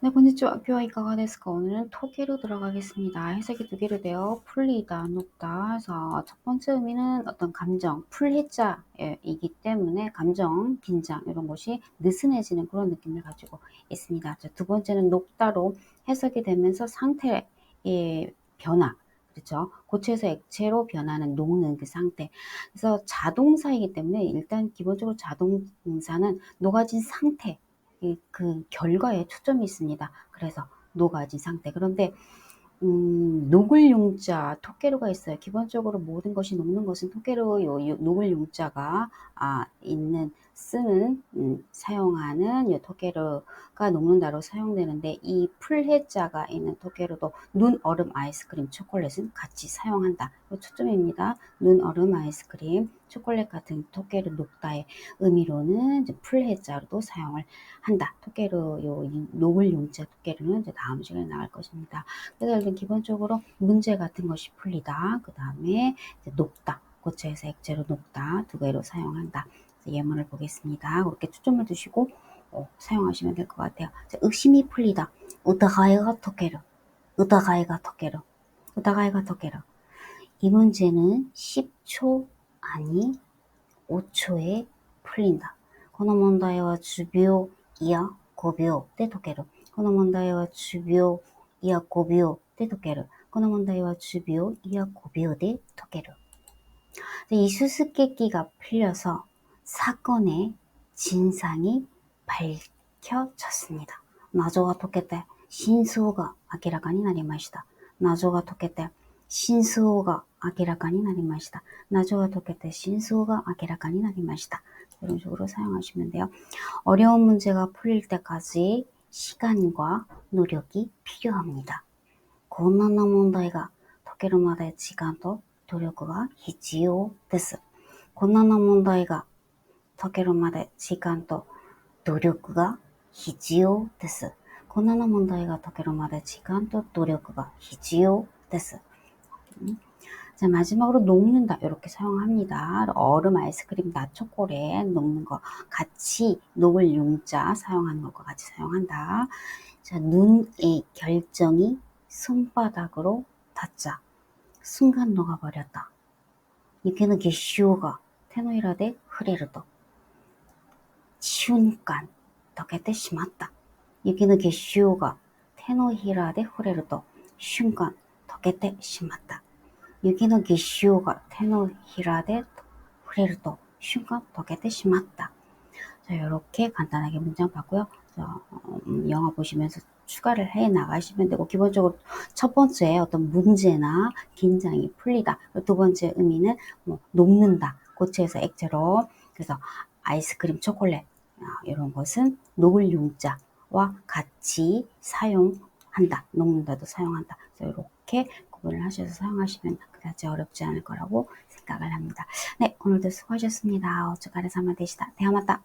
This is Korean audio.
네, 건니치와 뷰와 이가가데스가 오늘은 토기로 들어가겠습니다. 해석이 두 개로 되어 풀리다, 녹다 해서 첫 번째 의미는 어떤 감정, 풀해자이기 때문에 감정, 긴장 이런 것이 느슨해지는 그런 느낌을 가지고 있습니다. 자, 두 번째는 녹다로 해석이 되면서 상태의 변화, 그렇죠? 고체에서 액체로 변하는 녹는 그 상태. 그래서 자동사이기 때문에 일단 기본적으로 자동사는 녹아진 상태 그 결과에 초점이 있습니다. 그래서 녹아진 상태. 그런데 음, 녹을 용자, 토끼로가 있어요. 기본적으로 모든 것이 녹는 것은 토끼로 요, 녹을 용자가 아, 있는 쓰는 음, 사용하는 요 토끼로가 녹는다로 사용되는데 이 풀해자가 있는 토끼로도 눈 얼음 아이스크림 초콜릿은 같이 사용한다. 초점입니다. 눈 얼음 아이스크림 초콜릿 같은 토끼로 녹다의 의미로는 풀해자로도 사용을 한다. 토끼로 요 녹을 용자 토끼로는 이제 다음 시간에 나갈 것입니다. 그래서 기본적으로 문제 같은 것이 풀리다. 그 다음에 녹다. 고체에서 액체로 녹다. 두 개로 사용한다. 예문을 보겠습니다. 그렇게 초점을 두시고 어, 사용하시면 될 것 같아요. 자, 의심이 풀리다. 으다가이가 토케르. 으다가이가 토케르. 으다가이가 토케르. 이 문제는 10초 아니 5초에 풀린다. この問題は10秒いや5秒で解ける。この問題は10秒いや5秒で解ける。この問題は10秒いや5秒で解ける。이 수수께끼가 풀려서 사건의 진상이 밝혀졌습니다. 나조가 토케때 신수가 明らかになりました. 나조가 토케때 신수가 明らかになりました. 나조가 토케때 신수가 明らかになりました. 이런 식으로 사용하시면 돼요. 어려운 문제가 풀릴 때까지 시간과 노력이 필요합니다. 困難な問題が解けるまで時間と努力が必要です。困難な問題が 解けるまで時間と努力が必要です。こんな問題が解けるまで時間と努力が必要です。 자, 마지막으로 녹는다. 이렇게 사용합니다. 얼음 아이스크림 나초콜에 녹는 거 같이 녹을 용자 사용하는 것과 같이 사용한다. 자, 눈의 결정이 손바닥으로 닿자. 순간 녹아버렸다. 이게는 게시오가 테노이라데 흐레르도. 瞬間溶けてしまった。雪の結晶が手のひらで触れると瞬間溶けてしまった。雪の結晶が手のひらで触れる또 순간溶けてしまった. 자, 이렇게 간단하게 문장 봤고요. 자, 음, 영화 보시면서 추가를 해 나가시면 되고 기본적으로 첫 번째 어떤 문제나 긴장이 풀리다. 두 번째 의미는 뭐 녹는다. 고체에서 액체로 그래서 아이스크림, 초콜릿 이런 것은 녹을 용자와 같이 사용한다. 녹는다도 사용한다. 그래서 이렇게 구분을 하셔서 사용하시면 그다지 어렵지 않을 거라고 생각을 합니다. 네, 오늘도 수고하셨습니다. 어쩌가레 사마 되시다. 대화마다.